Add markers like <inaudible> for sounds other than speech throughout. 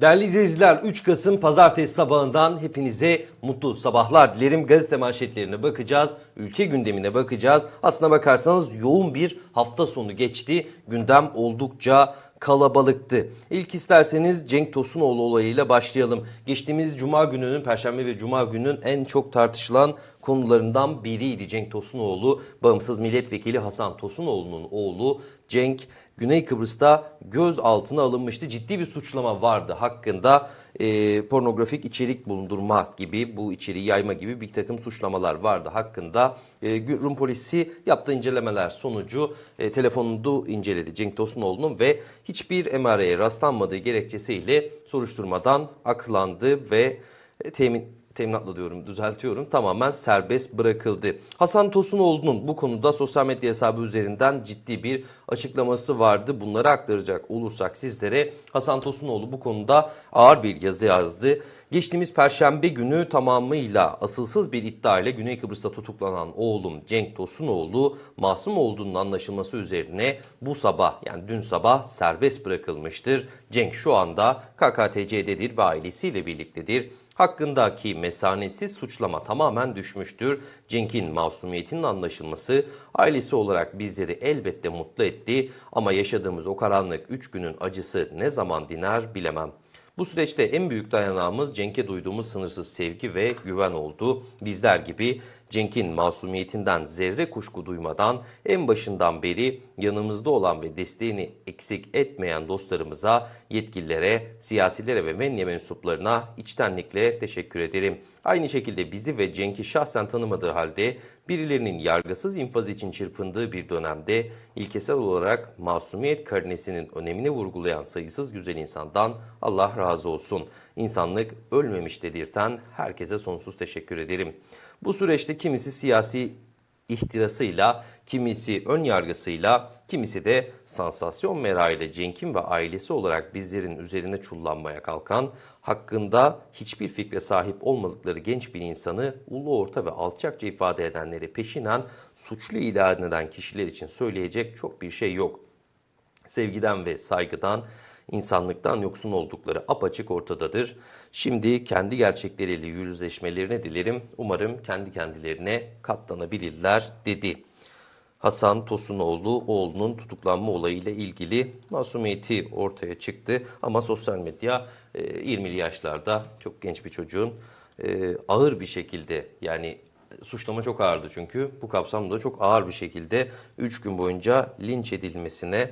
Değerli izleyiciler 3 Kasım Pazartesi sabahından hepinize mutlu sabahlar dilerim. Gazete manşetlerine bakacağız, ülke gündemine bakacağız. Aslına bakarsanız yoğun bir hafta sonu geçti. Gündem oldukça kalabalıktı. İlk isterseniz Cenk Tosunoğlu olayıyla başlayalım. Geçtiğimiz Cuma gününün, Perşembe ve Cuma gününün en çok tartışılan konularından biriydi Cenk Tosunoğlu. Bağımsız milletvekili Hasan Tosunoğlu'nun oğlu Cenk Güney Kıbrıs'ta gözaltına alınmıştı. Ciddi bir suçlama vardı hakkında e, pornografik içerik bulundurma gibi bu içeriği yayma gibi bir takım suçlamalar vardı hakkında. E, Rum polisi yaptığı incelemeler sonucu e, telefonunu inceledi Cenk Tosunoğlu'nun ve hiçbir emareye rastlanmadığı gerekçesiyle soruşturmadan aklandı ve e, temin teminatla diyorum düzeltiyorum tamamen serbest bırakıldı. Hasan Tosunoğlu'nun bu konuda sosyal medya hesabı üzerinden ciddi bir açıklaması vardı. Bunları aktaracak olursak sizlere Hasan Tosunoğlu bu konuda ağır bir yazı yazdı. Geçtiğimiz perşembe günü tamamıyla asılsız bir iddia ile Güney Kıbrıs'ta tutuklanan oğlum Cenk Tosunoğlu masum olduğunun anlaşılması üzerine bu sabah yani dün sabah serbest bırakılmıştır. Cenk şu anda KKTC'dedir ve ailesiyle birliktedir. Hakkındaki mesanetsiz suçlama tamamen düşmüştür. Cenk'in masumiyetinin anlaşılması ailesi olarak bizleri elbette mutlu etti ama yaşadığımız o karanlık 3 günün acısı ne zaman diner bilemem. Bu süreçte en büyük dayanağımız Cenk'e duyduğumuz sınırsız sevgi ve güven oldu. Bizler gibi Cenk'in masumiyetinden zerre kuşku duymadan en başından beri yanımızda olan ve desteğini eksik etmeyen dostlarımıza, yetkililere, siyasilere ve medya mensuplarına içtenlikle teşekkür ederim. Aynı şekilde bizi ve Cenk'i şahsen tanımadığı halde birilerinin yargısız infaz için çırpındığı bir dönemde ilkesel olarak masumiyet karnesinin önemini vurgulayan sayısız güzel insandan Allah razı olsun. İnsanlık ölmemiş dedirten herkese sonsuz teşekkür ederim. Bu süreçte kimisi siyasi ihtirasıyla, kimisi ön yargısıyla, kimisi de sansasyon merayıyla Cenk'in ve ailesi olarak bizlerin üzerine çullanmaya kalkan, hakkında hiçbir fikre sahip olmadıkları genç bir insanı ulu orta ve alçakça ifade edenleri peşinen suçlu ilan eden kişiler için söyleyecek çok bir şey yok. Sevgiden ve saygıdan, insanlıktan yoksun oldukları apaçık ortadadır. Şimdi kendi gerçekleriyle yüzleşmelerini dilerim. Umarım kendi kendilerine katlanabilirler dedi. Hasan Tosunoğlu oğlunun tutuklanma olayıyla ilgili masumiyeti ortaya çıktı. Ama sosyal medya e, 20'li yaşlarda çok genç bir çocuğun e, ağır bir şekilde yani suçlama çok ağırdı çünkü bu kapsamda çok ağır bir şekilde 3 gün boyunca linç edilmesine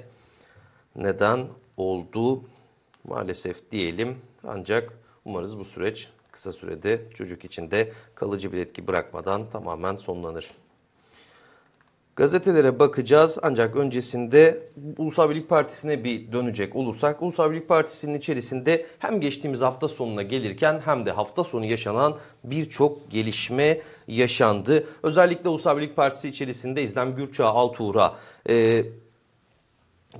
neden oldu maalesef diyelim. Ancak umarız bu süreç kısa sürede çocuk için de kalıcı bir etki bırakmadan tamamen sonlanır. Gazetelere bakacağız ancak öncesinde Ulusal Birlik Partisi'ne bir dönecek olursak Ulusal Birlik Partisi'nin içerisinde hem geçtiğimiz hafta sonuna gelirken hem de hafta sonu yaşanan birçok gelişme yaşandı. Özellikle Ulusal Birlik Partisi içerisinde İzlem Gürçağ Altuğra e,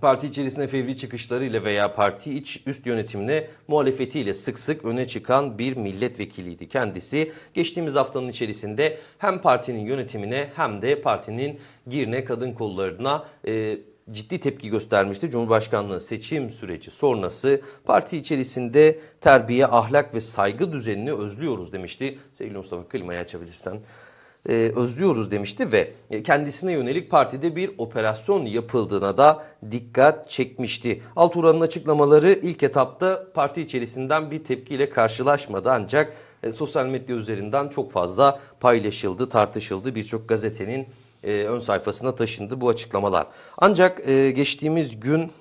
parti içerisinde fevri çıkışlarıyla veya parti iç üst yönetimine muhalefetiyle sık sık öne çıkan bir milletvekiliydi kendisi. Geçtiğimiz haftanın içerisinde hem partinin yönetimine hem de partinin Girne kadın kollarına e, ciddi tepki göstermişti. Cumhurbaşkanlığı seçim süreci sonrası parti içerisinde terbiye, ahlak ve saygı düzenini özlüyoruz demişti. Sevgili Mustafa klimayı açabilirsen e, özlüyoruz demişti ve e, kendisine yönelik partide bir operasyon yapıldığına da dikkat çekmişti. Alturan'ın açıklamaları ilk etapta parti içerisinden bir tepkiyle karşılaşmadı ancak e, sosyal medya üzerinden çok fazla paylaşıldı, tartışıldı. Birçok gazetenin e, ön sayfasına taşındı bu açıklamalar. Ancak e, geçtiğimiz gün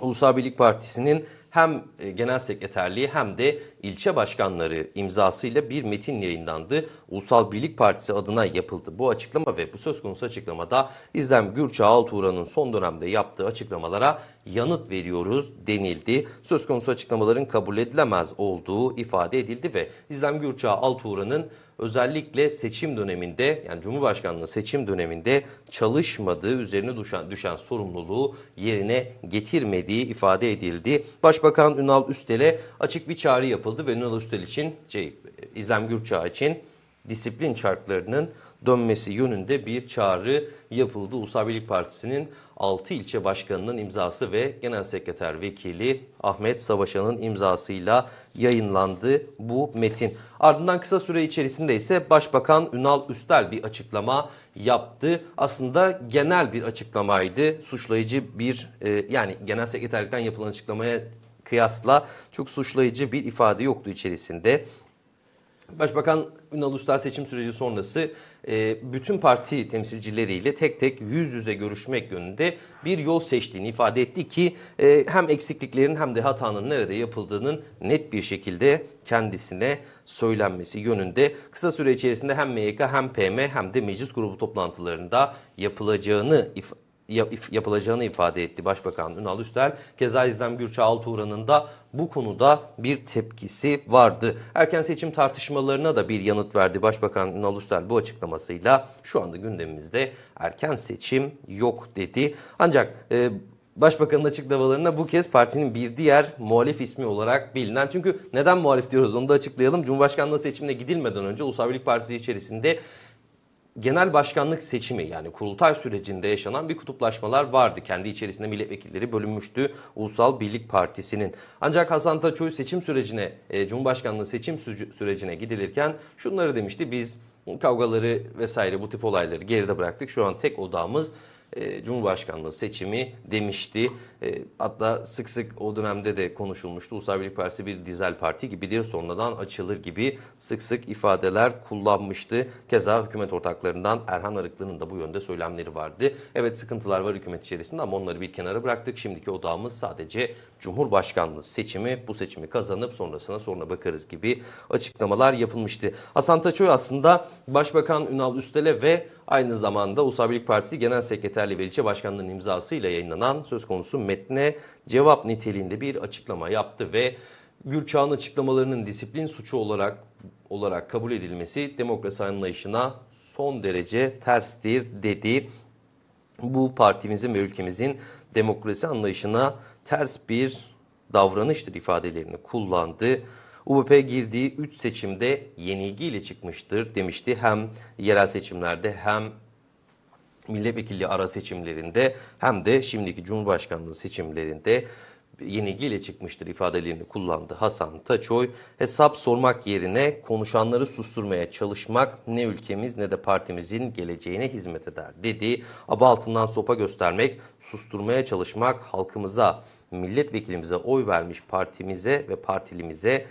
Ulusal Birlik Partisi'nin hem e, genel sekreterliği hem de ilçe başkanları imzasıyla bir metin yayınlandı. Ulusal Birlik Partisi adına yapıldı bu açıklama ve bu söz konusu açıklamada İzlem Gürçağ Altuğra'nın son dönemde yaptığı açıklamalara yanıt veriyoruz denildi. Söz konusu açıklamaların kabul edilemez olduğu ifade edildi ve İzlem Gürçağ Altuğra'nın özellikle seçim döneminde yani Cumhurbaşkanlığı seçim döneminde çalışmadığı üzerine düşen, düşen sorumluluğu yerine getirmediği ifade edildi. Başbakan Ünal Üstel'e açık bir çağrı yapıldı ve Ünal Üstel için şey, İzlem Gürçağ için disiplin şartlarının dönmesi yönünde bir çağrı yapıldı. Ulusal Birlik Partisi'nin 6 ilçe başkanının imzası ve Genel Sekreter Vekili Ahmet Savaşan'ın imzasıyla yayınlandı bu metin. Ardından kısa süre içerisinde ise Başbakan Ünal Üstel bir açıklama yaptı. Aslında genel bir açıklamaydı. Suçlayıcı bir e, yani Genel Sekreterlikten yapılan açıklamaya kıyasla çok suçlayıcı bir ifade yoktu içerisinde. Başbakan Ünal Üstel seçim süreci sonrası e, bütün parti temsilcileriyle tek tek yüz yüze görüşmek yönünde bir yol seçtiğini ifade etti ki e, hem eksikliklerin hem de hatanın nerede yapıldığının net bir şekilde kendisine söylenmesi yönünde. Kısa süre içerisinde hem MYK hem PM hem de meclis grubu toplantılarında yapılacağını yapılacağını ifade etti Başbakan Ünal Üstel. Keza İzlem Gürçay Altuğra'nın da bu konuda bir tepkisi vardı. Erken seçim tartışmalarına da bir yanıt verdi Başbakan Ünal Üstel bu açıklamasıyla. Şu anda gündemimizde erken seçim yok dedi. Ancak e, Başbakanın açıklamalarına bu kez partinin bir diğer muhalif ismi olarak bilinen. Çünkü neden muhalif diyoruz onu da açıklayalım. Cumhurbaşkanlığı seçimine gidilmeden önce Ulusal Birlik Partisi içerisinde genel başkanlık seçimi yani kurultay sürecinde yaşanan bir kutuplaşmalar vardı. Kendi içerisinde milletvekilleri bölünmüştü Ulusal Birlik Partisi'nin. Ancak Hasan Taçoy seçim sürecine, e, Cumhurbaşkanlığı seçim sü- sürecine gidilirken şunları demişti. Biz kavgaları vesaire bu tip olayları geride bıraktık. Şu an tek odağımız e, Cumhurbaşkanlığı seçimi demişti. E, hatta sık sık o dönemde de konuşulmuştu. Ulusal Birlik Partisi bir dizel parti gibidir sonradan açılır gibi sık sık ifadeler kullanmıştı. Keza hükümet ortaklarından Erhan Arıklı'nın da bu yönde söylemleri vardı. Evet sıkıntılar var hükümet içerisinde ama onları bir kenara bıraktık. Şimdiki odağımız sadece Cumhurbaşkanlığı seçimi. Bu seçimi kazanıp sonrasına sonra bakarız gibi açıklamalar yapılmıştı. Hasan Taçoy aslında Başbakan Ünal Üstel'e ve aynı zamanda Ulusal Birlik Partisi Genel Sekreterliği ve İlçe Başkanlığı'nın imzasıyla yayınlanan söz konusu metne cevap niteliğinde bir açıklama yaptı ve Gürçağ'ın açıklamalarının disiplin suçu olarak olarak kabul edilmesi demokrasi anlayışına son derece terstir dedi. Bu partimizin ve ülkemizin demokrasi anlayışına ters bir davranıştır ifadelerini kullandı. UBP girdiği 3 seçimde yenilgiyle çıkmıştır demişti. Hem yerel seçimlerde hem milletvekilliği ara seçimlerinde hem de şimdiki Cumhurbaşkanlığı seçimlerinde yenilgiyle çıkmıştır ifadelerini kullandı Hasan Taçoy. Hesap sormak yerine konuşanları susturmaya çalışmak ne ülkemiz ne de partimizin geleceğine hizmet eder dedi. Aba altından sopa göstermek, susturmaya çalışmak halkımıza, milletvekilimize oy vermiş partimize ve partilimize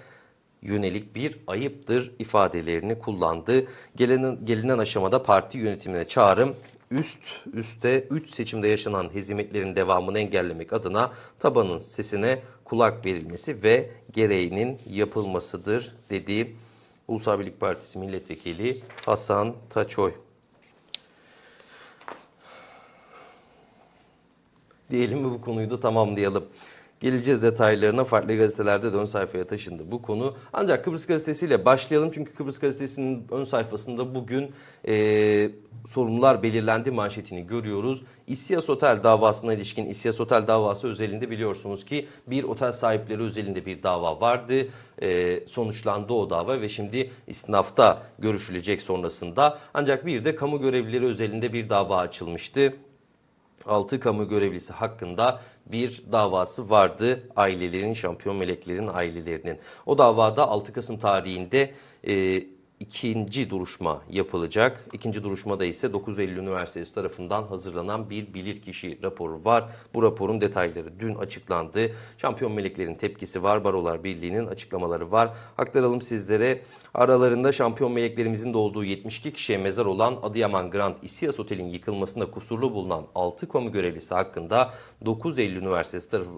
yönelik bir ayıptır ifadelerini kullandı. Gelinen, gelinen aşamada parti yönetimine çağrım üst üste 3 seçimde yaşanan hezimetlerin devamını engellemek adına tabanın sesine kulak verilmesi ve gereğinin yapılmasıdır dedi Ulusal Birlik Partisi Milletvekili Hasan Taçoy. Diyelim ve bu konuyu da tamamlayalım. Geleceğiz detaylarına farklı gazetelerde de ön sayfaya taşındı bu konu. Ancak Kıbrıs Gazetesi ile başlayalım. Çünkü Kıbrıs Gazetesi'nin ön sayfasında bugün e, sorumlular belirlendi manşetini görüyoruz. İSİAS Otel davasına ilişkin İSİAS Otel davası özelinde biliyorsunuz ki bir otel sahipleri özelinde bir dava vardı. E, sonuçlandı o dava ve şimdi istinafta görüşülecek sonrasında. Ancak bir de kamu görevlileri özelinde bir dava açılmıştı. 6 kamu görevlisi hakkında bir davası vardı ailelerin, şampiyon meleklerin ailelerinin. O davada 6 Kasım tarihinde e, ikinci duruşma yapılacak. İkinci duruşmada ise 9 Eylül Üniversitesi tarafından hazırlanan bir bilirkişi raporu var. Bu raporun detayları dün açıklandı. Şampiyon meleklerin tepkisi var. Barolar Birliği'nin açıklamaları var. Aktaralım sizlere. Aralarında şampiyon meleklerimizin de olduğu 72 kişiye mezar olan Adıyaman Grand İSİAS Otel'in yıkılmasında kusurlu bulunan 6 kamu görevlisi hakkında 9 Eylül Üniversitesi tarafı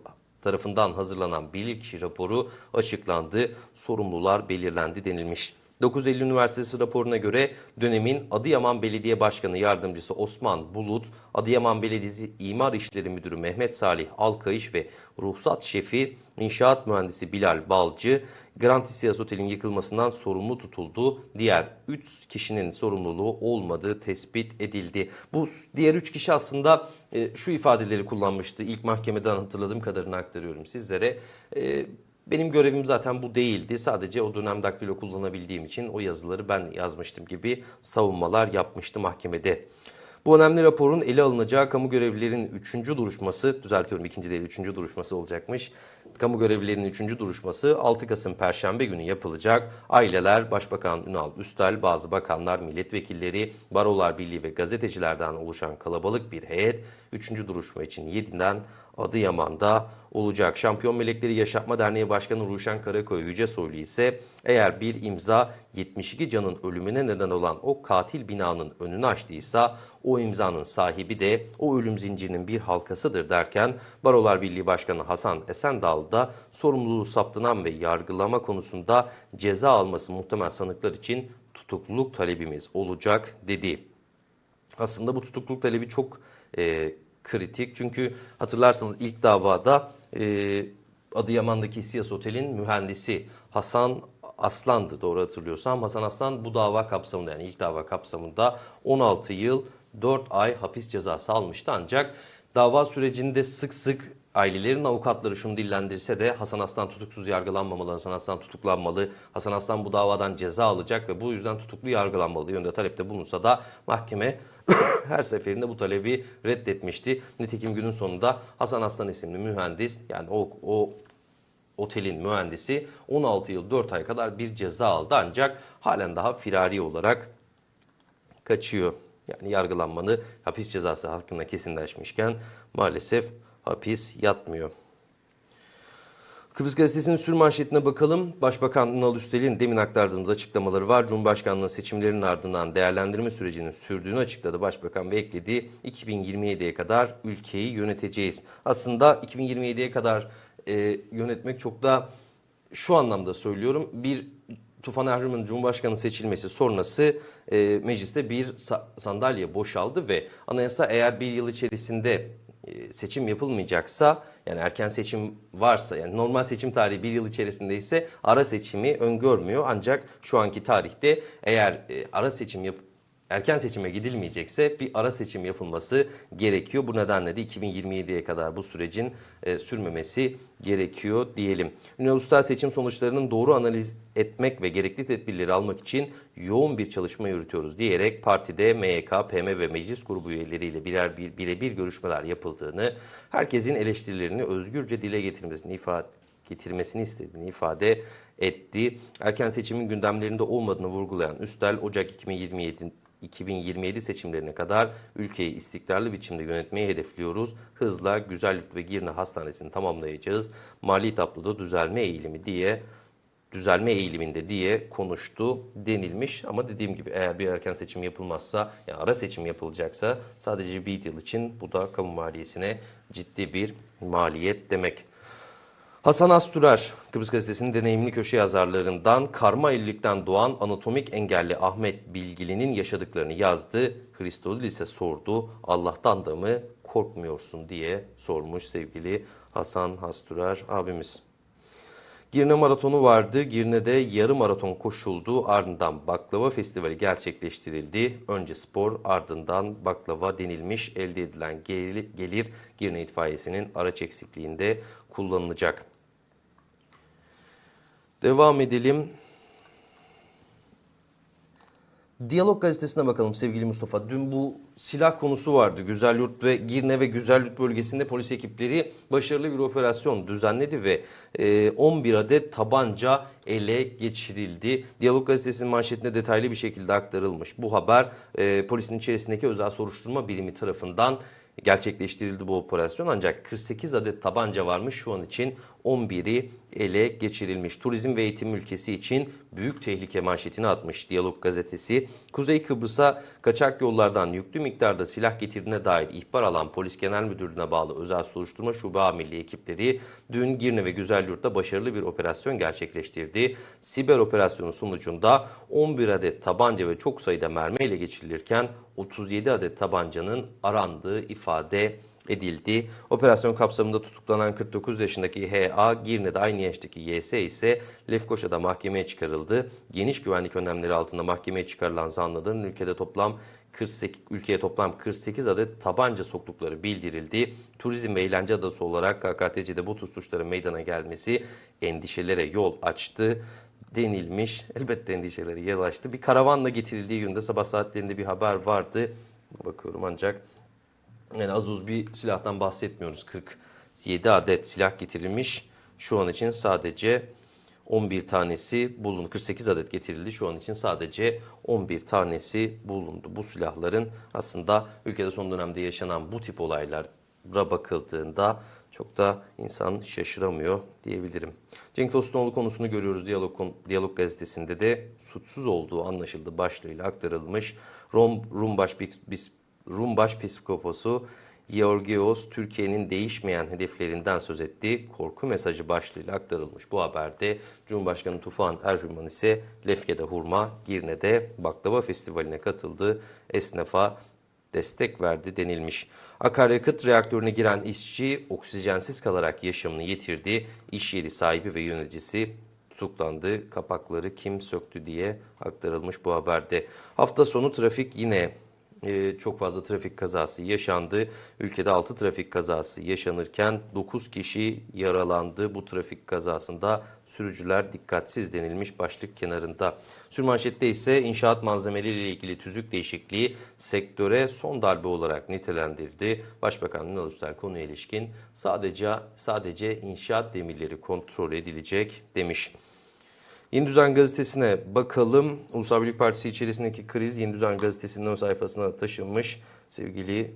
tarafından hazırlanan bilirkişi raporu açıklandı. Sorumlular belirlendi denilmiş. 9 Eylül Üniversitesi raporuna göre dönemin Adıyaman Belediye Başkanı Yardımcısı Osman Bulut, Adıyaman Belediyesi İmar İşleri Müdürü Mehmet Salih Alkayış ve Ruhsat Şefi İnşaat Mühendisi Bilal Balcı, Grand İSİAS Otel'in yıkılmasından sorumlu tutuldu. Diğer 3 kişinin sorumluluğu olmadığı tespit edildi. Bu diğer 3 kişi aslında e, şu ifadeleri kullanmıştı. İlk mahkemeden hatırladığım kadarını aktarıyorum sizlere. E, Benim görevim zaten bu değildi. Sadece o dönem daktilo kullanabildiğim için o yazıları ben yazmıştım gibi savunmalar yapmıştı mahkemede. Bu önemli raporun ele alınacağı kamu görevlilerinin 3. duruşması, düzeltiyorum ikinci değil 3. duruşması olacakmış. Kamu görevlilerinin 3. duruşması 6 Kasım Perşembe günü yapılacak. Aileler, Başbakan Ünal Üstel, bazı bakanlar, milletvekilleri, Barolar Birliği ve gazetecilerden oluşan kalabalık bir heyet 3. duruşma için 7'den Adıyaman'da olacak. Şampiyon Melekleri Yaşatma Derneği Başkanı Ruşen Karakoy Yücesoylu ise eğer bir imza 72 canın ölümüne neden olan o katil binanın önünü açtıysa o imzanın sahibi de o ölüm zincirinin bir halkasıdır derken Barolar Birliği Başkanı Hasan Esendal da sorumluluğu saptanan ve yargılama konusunda ceza alması muhtemel sanıklar için tutukluluk talebimiz olacak dedi. Aslında bu tutukluluk talebi çok e, kritik. Çünkü hatırlarsanız ilk davada e, Adıyaman'daki Siyas Otel'in mühendisi Hasan Aslan'dı doğru hatırlıyorsam. Hasan Aslan bu dava kapsamında yani ilk dava kapsamında 16 yıl 4 ay hapis cezası almıştı. Ancak dava sürecinde sık sık ailelerin avukatları şunu dillendirse de Hasan Aslan tutuksuz yargılanmamalı, Hasan Aslan tutuklanmalı, Hasan Aslan bu davadan ceza alacak ve bu yüzden tutuklu yargılanmalı yönde talepte bulunsa da mahkeme <coughs> her seferinde bu talebi reddetmişti. Nitekim günün sonunda Hasan Aslan isimli mühendis yani o, o otelin mühendisi 16 yıl 4 ay kadar bir ceza aldı ancak halen daha firari olarak kaçıyor. Yani yargılanmanı hapis cezası hakkında kesinleşmişken maalesef hapis yatmıyor. Kıbrıs Gazetesi'nin sür manşetine bakalım. Başbakan Ünal Üstel'in demin aktardığımız açıklamaları var. Cumhurbaşkanlığı seçimlerinin ardından değerlendirme sürecinin sürdüğünü açıkladı Başbakan ve ekledi. 2027'ye kadar ülkeyi yöneteceğiz. Aslında 2027'ye kadar e, yönetmek çok da şu anlamda söylüyorum. Bir Tufan Erhürman'ın Cumhurbaşkanı seçilmesi sonrası e, mecliste bir sa- sandalye boşaldı ve anayasa eğer bir yıl içerisinde seçim yapılmayacaksa yani erken seçim varsa yani normal seçim tarihi bir yıl içerisinde ise ara seçimi öngörmüyor. Ancak şu anki tarihte eğer e, ara seçim yap erken seçime gidilmeyecekse bir ara seçim yapılması gerekiyor. Bu nedenle de 2027'ye kadar bu sürecin e, sürmemesi gerekiyor diyelim. Usta seçim sonuçlarının doğru analiz etmek ve gerekli tedbirleri almak için yoğun bir çalışma yürütüyoruz diyerek partide MYK, PM ve meclis grubu üyeleriyle birer bir birebir görüşmeler yapıldığını, herkesin eleştirilerini özgürce dile getirmesini ifade getirmesini istediğini ifade etti. Erken seçimin gündemlerinde olmadığını vurgulayan Üstel, Ocak 2027 2027 seçimlerine kadar ülkeyi istikrarlı biçimde yönetmeyi hedefliyoruz. Hızla Güzellik ve Girne Hastanesi'ni tamamlayacağız. Mali tabloda düzelme eğilimi diye düzelme eğiliminde diye konuştu denilmiş. Ama dediğim gibi eğer bir erken seçim yapılmazsa, yani ara seçim yapılacaksa sadece bir yıl için bu da kamu maliyesine ciddi bir maliyet demek. Hasan Asturar, Kıbrıs Gazetesi'nin deneyimli köşe yazarlarından karma evlilikten doğan anatomik engelli Ahmet Bilgili'nin yaşadıklarını yazdı. Hristodül ise sordu, Allah'tan da mı korkmuyorsun diye sormuş sevgili Hasan Asturar abimiz. Girne maratonu vardı. Girne'de yarım maraton koşuldu. Ardından baklava festivali gerçekleştirildi. Önce spor ardından baklava denilmiş. Elde edilen gelir Girne itfaiyesinin araç eksikliğinde kullanılacak. Devam edelim. Diyalog gazetesine bakalım sevgili Mustafa. Dün bu silah konusu vardı. Güzelyurt ve Girne ve Güzelyurt bölgesinde polis ekipleri başarılı bir operasyon düzenledi ve 11 adet tabanca ele geçirildi. Diyalog gazetesinin manşetinde detaylı bir şekilde aktarılmış. Bu haber polisin içerisindeki özel soruşturma birimi tarafından gerçekleştirildi bu operasyon. Ancak 48 adet tabanca varmış şu an için 11'i ele geçirilmiş. Turizm ve eğitim ülkesi için büyük tehlike manşetini atmış Diyalog gazetesi. Kuzey Kıbrıs'a kaçak yollardan yüklü miktarda silah getirdiğine dair ihbar alan Polis Genel Müdürlüğü'ne bağlı özel soruşturma şube amirliği ekipleri dün Girne ve Güzelyurt'ta başarılı bir operasyon gerçekleştirdi. Siber operasyonun sonucunda 11 adet tabanca ve çok sayıda mermi ele geçirilirken 37 adet tabancanın arandığı ifade edildi. Operasyon kapsamında tutuklanan 49 yaşındaki HA, Girne'de aynı yaştaki YS ise Lefkoşa'da mahkemeye çıkarıldı. Geniş güvenlik önlemleri altında mahkemeye çıkarılan zanlıların ülkede toplam 48, ülkeye toplam 48 adet tabanca soktukları bildirildi. Turizm ve eğlence adası olarak KKTC'de bu tür suçların meydana gelmesi endişelere yol açtı denilmiş. Elbette endişeleri yol açtı. Bir karavanla getirildiği günde sabah saatlerinde bir haber vardı. Bakıyorum ancak yani az uz bir silahtan bahsetmiyoruz. 47 adet silah getirilmiş. Şu an için sadece 11 tanesi bulundu. 48 adet getirildi. Şu an için sadece 11 tanesi bulundu. Bu silahların aslında ülkede son dönemde yaşanan bu tip olaylara bakıldığında çok da insan şaşıramıyor diyebilirim. Cenk Tosunoğlu konusunu görüyoruz Diyalog, Diyalog gazetesinde de suçsuz olduğu anlaşıldı başlığıyla aktarılmış. Rum, Rum, baş, bis, Rum Başpiskoposu Georgios Türkiye'nin değişmeyen hedeflerinden söz etti. Korku mesajı başlığıyla aktarılmış bu haberde. Cumhurbaşkanı Tufan Ercüman ise Lefke'de hurma, Girne'de baklava festivaline katıldı. Esnafa destek verdi denilmiş. Akaryakıt reaktörüne giren işçi oksijensiz kalarak yaşamını yitirdi. İş yeri sahibi ve yöneticisi tutuklandı. Kapakları kim söktü diye aktarılmış bu haberde. Hafta sonu trafik yine e, çok fazla trafik kazası yaşandı. Ülkede 6 trafik kazası yaşanırken 9 kişi yaralandı. Bu trafik kazasında sürücüler dikkatsiz denilmiş başlık kenarında. Sürmanşette ise inşaat malzemeleri ile ilgili tüzük değişikliği sektöre son darbe olarak nitelendirdi. Başbakan Ünal Üstel konuya ilişkin sadece sadece inşaat demirleri kontrol edilecek demiş. Yeni Düzen Gazetesi'ne bakalım. Ulusal Birlik Partisi içerisindeki kriz Yeni Düzen Gazetesi'nin ön sayfasına taşınmış. Sevgili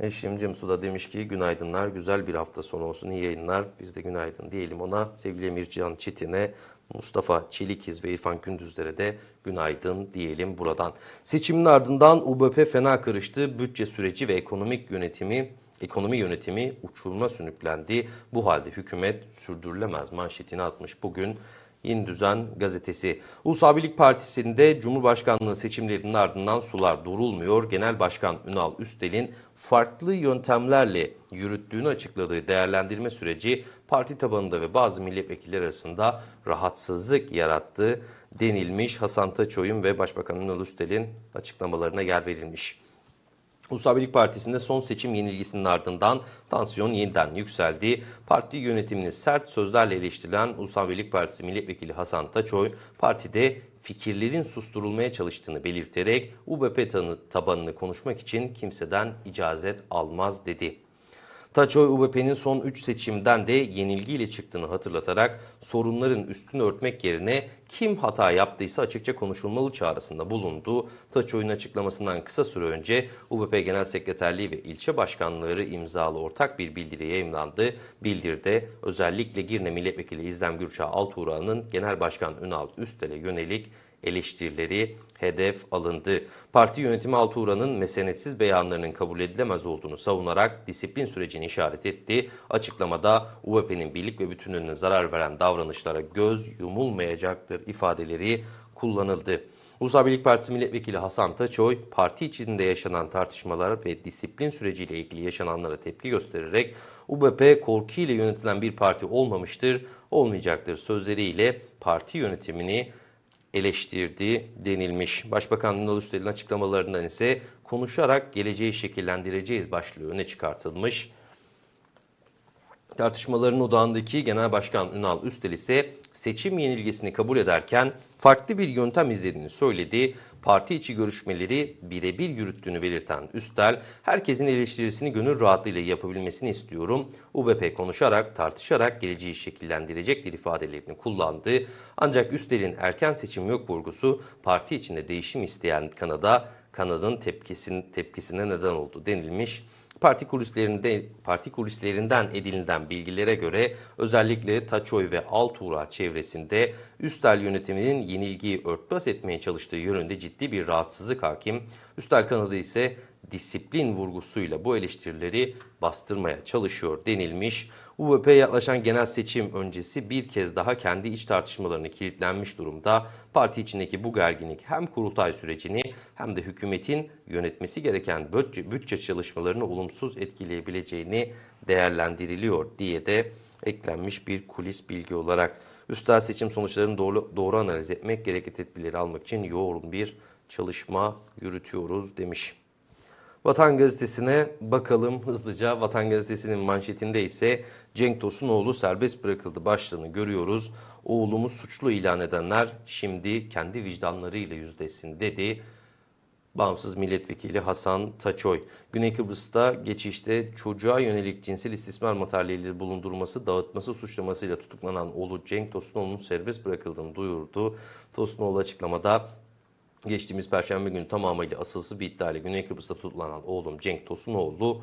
eşim Cemsu da demiş ki günaydınlar, güzel bir hafta sonu olsun, iyi yayınlar. Biz de günaydın diyelim ona. Sevgili Emircan Çetin'e, Mustafa Çelikiz ve İrfan Gündüzler'e de günaydın diyelim buradan. Seçimin ardından UBP fena karıştı. Bütçe süreci ve ekonomik yönetimi Ekonomi yönetimi uçurma sünüklendi. Bu halde hükümet sürdürülemez manşetini atmış bugün Yeni Düzen gazetesi. Ulusal Birlik Partisi'nde Cumhurbaşkanlığı seçimlerinin ardından sular durulmuyor. Genel Başkan Ünal Üstel'in farklı yöntemlerle yürüttüğünü açıkladığı değerlendirme süreci parti tabanında ve bazı milletvekilleri arasında rahatsızlık yarattı denilmiş. Hasan Taçoy'un ve Başbakan Ünal Üstel'in açıklamalarına yer verilmiş. Ulusal Birlik Partisi'nde son seçim yenilgisinin ardından tansiyon yeniden yükseldi. Parti yönetimini sert sözlerle eleştirilen Ulusal Birlik Partisi Milletvekili Hasan Taçoy, partide fikirlerin susturulmaya çalıştığını belirterek UBP tabanını konuşmak için kimseden icazet almaz dedi. Taçoy UBP'nin son 3 seçimden de yenilgiyle çıktığını hatırlatarak sorunların üstünü örtmek yerine kim hata yaptıysa açıkça konuşulmalı çağrısında bulundu. Taçoy'un açıklamasından kısa süre önce UBP Genel Sekreterliği ve ilçe başkanları imzalı ortak bir bildiri yayınlandı. Bildirde özellikle Girne Milletvekili İzlem Gürçağ Altuğra'nın Genel Başkan Ünal Üstel'e yönelik eleştirileri hedef alındı. Parti yönetimi Altuğra'nın mesenetsiz beyanlarının kabul edilemez olduğunu savunarak disiplin sürecini işaret etti. Açıklamada UVP'nin birlik ve bütünlüğüne zarar veren davranışlara göz yumulmayacaktır ifadeleri kullanıldı. Ulusal Birlik Partisi Milletvekili Hasan Taçoy, parti içinde yaşanan tartışmalar ve disiplin süreciyle ilgili yaşananlara tepki göstererek UBP korkuyla yönetilen bir parti olmamıştır, olmayacaktır sözleriyle parti yönetimini eleştirdi denilmiş. Başbakan Ünal Üstel'in açıklamalarından ise konuşarak geleceği şekillendireceğiz başlığı öne çıkartılmış. Tartışmaların odağındaki Genel Başkan Ünal Üstel ise seçim yenilgisini kabul ederken farklı bir yöntem izlediğini söyledi. Parti içi görüşmeleri birebir yürüttüğünü belirten Üstel, herkesin eleştirisini gönül rahatlığıyla yapabilmesini istiyorum. UBP konuşarak, tartışarak geleceği şekillendirecektir ifadelerini kullandı. Ancak Üstel'in erken seçim yok vurgusu parti içinde değişim isteyen Kanada, Kanada'nın tepkisin, tepkisine neden oldu denilmiş. Parti kulislerinde parti kulislerinden edinilen bilgilere göre özellikle Taçoy ve Altuğra çevresinde Üstel yönetiminin yenilgiyi örtbas etmeye çalıştığı yönünde ciddi bir rahatsızlık hakim. Üstel kanadı ise disiplin vurgusuyla bu eleştirileri bastırmaya çalışıyor denilmiş. UVP'ye yaklaşan genel seçim öncesi bir kez daha kendi iç tartışmalarını kilitlenmiş durumda. Parti içindeki bu gerginlik hem kurultay sürecini hem de hükümetin yönetmesi gereken bütçe, bütçe çalışmalarını olumsuz etkileyebileceğini değerlendiriliyor diye de eklenmiş bir kulis bilgi olarak. Üstel seçim sonuçlarını doğru, doğru analiz etmek, gerekli tedbirleri almak için yoğun bir çalışma yürütüyoruz demiş. Vatan Gazetesi'ne bakalım hızlıca. Vatan Gazetesi'nin manşetinde ise Cenk Tosunoğlu serbest bırakıldı başlığını görüyoruz. Oğlumu suçlu ilan edenler şimdi kendi vicdanlarıyla yüzleşsin dedi. Bağımsız Milletvekili Hasan Taçoy. Güney Kıbrıs'ta geçişte çocuğa yönelik cinsel istismar materyalleri bulundurması, dağıtması suçlamasıyla tutuklanan oğlu Cenk Tosunoğlu'nun serbest bırakıldığını duyurdu. Tosunoğlu açıklamada geçtiğimiz perşembe günü tamamıyla asılsız bir iddiayla Güney Kıbrıs'ta tutuklanan oğlum Cenk Tosunoğlu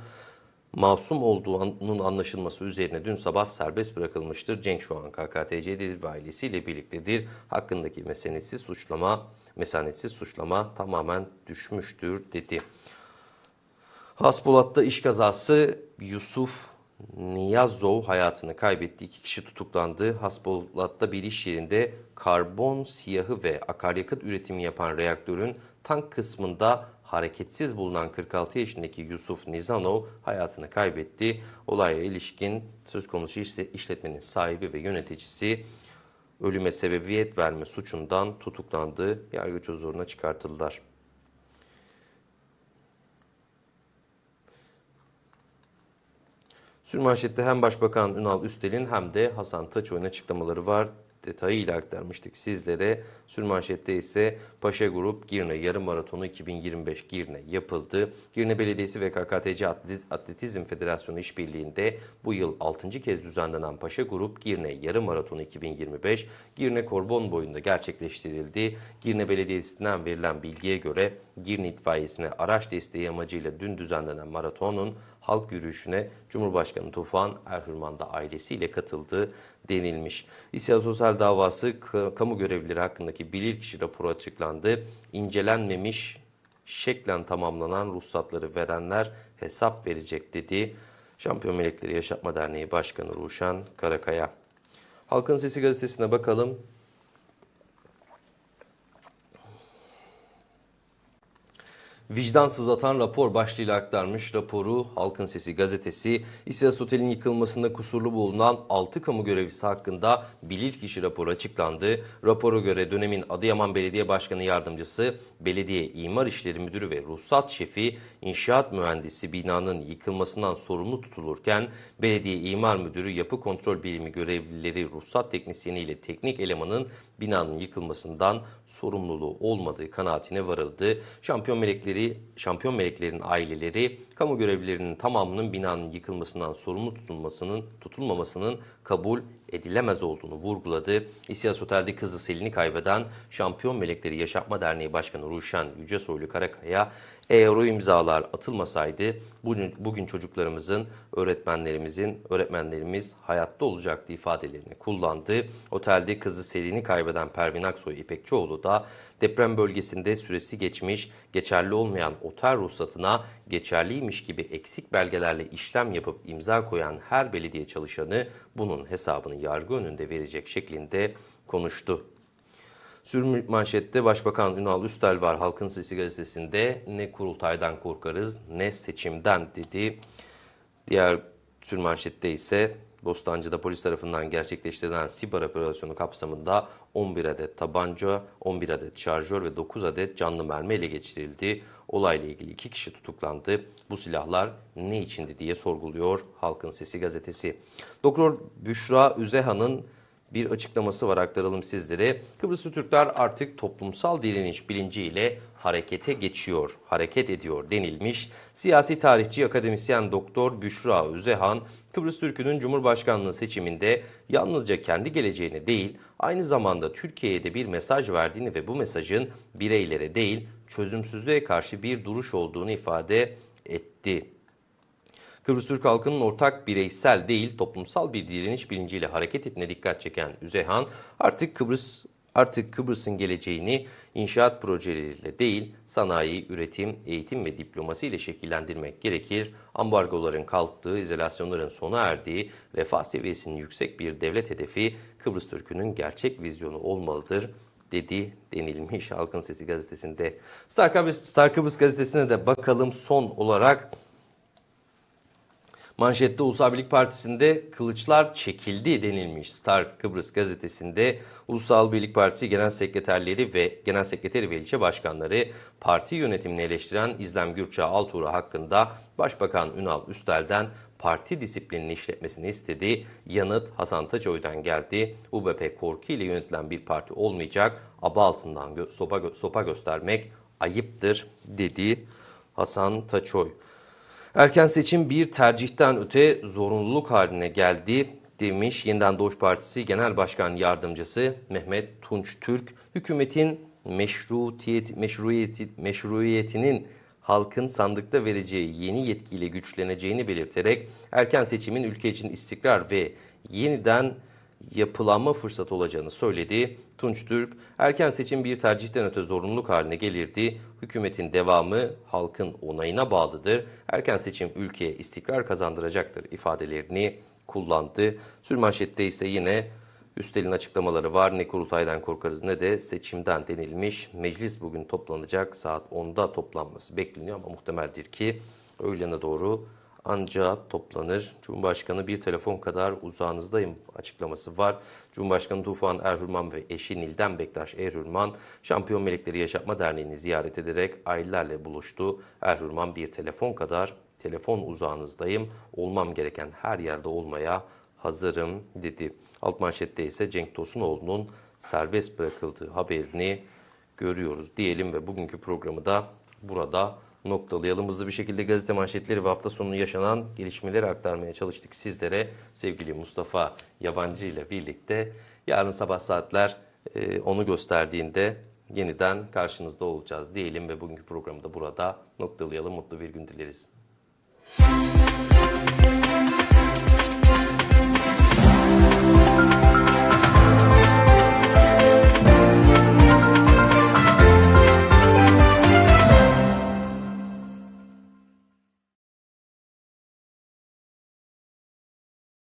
masum olduğunun anlaşılması üzerine dün sabah serbest bırakılmıştır. Cenk şu an KKTC'dedir ve ailesiyle birliktedir. Hakkındaki mesanetsiz suçlama, mesanetsiz suçlama tamamen düşmüştür dedi. Haspolat'ta iş kazası Yusuf Niyazov hayatını kaybetti. İki kişi tutuklandı. Haspolat'ta bir iş yerinde karbon siyahı ve akaryakıt üretimi yapan reaktörün tank kısmında hareketsiz bulunan 46 yaşındaki Yusuf Nizanov hayatını kaybetti. Olaya ilişkin söz konusu işle- işletmenin sahibi ve yöneticisi ölüme sebebiyet verme suçundan tutuklandı. Yargıç huzuruna çıkartıldılar. Sürmanşette hem Başbakan Ünal Üstel'in hem de Hasan Taçoy'un açıklamaları var. Detayıyla aktarmıştık sizlere. Sürmanşette ise Paşa Grup Girne Yarım Maratonu 2025 Girne yapıldı. Girne Belediyesi ve KKTC Atlet- Atletizm Federasyonu işbirliğinde bu yıl 6. kez düzenlenen Paşa Grup Girne Yarım Maratonu 2025 Girne Korbon boyunda gerçekleştirildi. Girne Belediyesi'nden verilen bilgiye göre Girne itfaiyesine araç desteği amacıyla dün düzenlenen maratonun halk yürüyüşüne Cumhurbaşkanı Tufan Erhürman da ailesiyle katıldı denilmiş. İsya Sosyal davası kamu görevlileri hakkındaki bilirkişi raporu açıklandı. İncelenmemiş şeklen tamamlanan ruhsatları verenler hesap verecek dedi. Şampiyon Melekleri Yaşatma Derneği Başkanı Ruşen Karakaya. Halkın Sesi gazetesine bakalım. Vicdansız atan rapor başlığıyla aktarmış raporu Halkın Sesi gazetesi İsyaس Otel'in yıkılmasında kusurlu bulunan 6 kamu görevlisi hakkında bilirkişi raporu açıklandı. Rapora göre dönemin Adıyaman Belediye Başkanı Yardımcısı, Belediye İmar İşleri Müdürü ve Ruhsat Şefi, inşaat mühendisi binanın yıkılmasından sorumlu tutulurken Belediye İmar Müdürü, Yapı Kontrol Birimi görevlileri, ruhsat teknisyeni ile teknik elemanın binanın yıkılmasından sorumluluğu olmadığı kanaatine varıldı. Şampiyon melekleri, şampiyon meleklerin aileleri kamu görevlilerinin tamamının binanın yıkılmasından sorumlu tutulmasının tutulmamasının kabul edilemez olduğunu vurguladı. İsyas Otel'de kızı Selin'i kaybeden Şampiyon Melekleri Yaşatma Derneği Başkanı Ruşen Yücesoylu Karakaya, eğer o imzalar atılmasaydı bugün, bugün çocuklarımızın, öğretmenlerimizin, öğretmenlerimiz hayatta olacaktı ifadelerini kullandı. Otelde kızı Selin'i kaybeden Pervin Aksoy İpekçioğlu da deprem bölgesinde süresi geçmiş, geçerli olmayan otel ruhsatına geçerliymiş gibi eksik belgelerle işlem yapıp imza koyan her belediye çalışanı bunun hesabını yargı önünde verecek şeklinde konuştu. Sür manşette Başbakan Ünal Üstel var Halkın Sesi gazetesinde ne kurultaydan korkarız ne seçimden dedi. Diğer sür manşette ise Bostancı'da polis tarafından gerçekleştirilen siber operasyonu kapsamında 11 adet tabanca, 11 adet şarjör ve 9 adet canlı mermi ele geçirildi. Olayla ilgili iki kişi tutuklandı. Bu silahlar ne içindi diye sorguluyor Halkın Sesi gazetesi. Doktor Büşra Üzehan'ın bir açıklaması var aktaralım sizlere. Kıbrıslı Türkler artık toplumsal direniş bilinciyle harekete geçiyor, hareket ediyor denilmiş. Siyasi tarihçi akademisyen Doktor Büşra Üzehan, Kıbrıs Türk'ünün Cumhurbaşkanlığı seçiminde yalnızca kendi geleceğine değil, aynı zamanda Türkiye'ye de bir mesaj verdiğini ve bu mesajın bireylere değil, çözümsüzlüğe karşı bir duruş olduğunu ifade etti. Kıbrıs Türk halkının ortak bireysel değil toplumsal bir direniş bilinciyle hareket ettiğine dikkat çeken Üzehan artık Kıbrıs artık Kıbrıs'ın geleceğini inşaat projeleriyle değil sanayi, üretim, eğitim ve diplomasi ile şekillendirmek gerekir. Ambargoların kalktığı, izolasyonların sona erdiği, refah seviyesinin yüksek bir devlet hedefi Kıbrıs Türk'ünün gerçek vizyonu olmalıdır dedi denilmiş Halkın Sesi gazetesinde. Star Kıbrıs, Star Kıbrıs gazetesine de bakalım son olarak Manşette Ulusal Birlik Partisi'nde kılıçlar çekildi denilmiş. Star Kıbrıs gazetesinde Ulusal Birlik Partisi Genel Sekreterleri ve Genel Sekreteri ve ilçe başkanları parti yönetimini eleştiren İzlem Gürçağ Altuğra hakkında Başbakan Ünal Üstel'den parti disiplinini işletmesini istedi. Yanıt Hasan Taçoy'dan geldi. UBP korku ile yönetilen bir parti olmayacak. Aba altından sopa, sopa göstermek ayıptır dedi Hasan Taçoy. Erken seçim bir tercihten öte zorunluluk haline geldi demiş Yeniden Doğuş Partisi Genel Başkan Yardımcısı Mehmet Tunç Türk. Hükümetin meşrutiyet, meşruiyeti, meşruiyetinin halkın sandıkta vereceği yeni yetkiyle güçleneceğini belirterek erken seçimin ülke için istikrar ve yeniden yapılanma fırsatı olacağını söyledi. Tunç Türk, erken seçim bir tercihten öte zorunluluk haline gelirdi. Hükümetin devamı halkın onayına bağlıdır. Erken seçim ülkeye istikrar kazandıracaktır ifadelerini kullandı. Sürmanşette ise yine Üstel'in açıklamaları var. Ne kurultaydan korkarız ne de seçimden denilmiş. Meclis bugün toplanacak. Saat 10'da toplanması bekleniyor ama muhtemeldir ki öğlene doğru ancak toplanır. Cumhurbaşkanı bir telefon kadar uzağınızdayım açıklaması var. Cumhurbaşkanı Tufan Erhürman ve eşi Nilden Bektaş Erhürman Şampiyon Melekleri Yaşatma Derneği'ni ziyaret ederek ailelerle buluştu. Erhürman bir telefon kadar telefon uzağınızdayım. Olmam gereken her yerde olmaya hazırım dedi. Alt manşette ise Cenk Tosunoğlu'nun serbest bırakıldığı haberini görüyoruz diyelim ve bugünkü programı da burada noktalayalım. Hızlı bir şekilde gazete manşetleri ve hafta sonu yaşanan gelişmeleri aktarmaya çalıştık sizlere. Sevgili Mustafa Yabancı ile birlikte yarın sabah saatler e, onu gösterdiğinde yeniden karşınızda olacağız diyelim ve bugünkü programı da burada noktalayalım. Mutlu bir gün dileriz.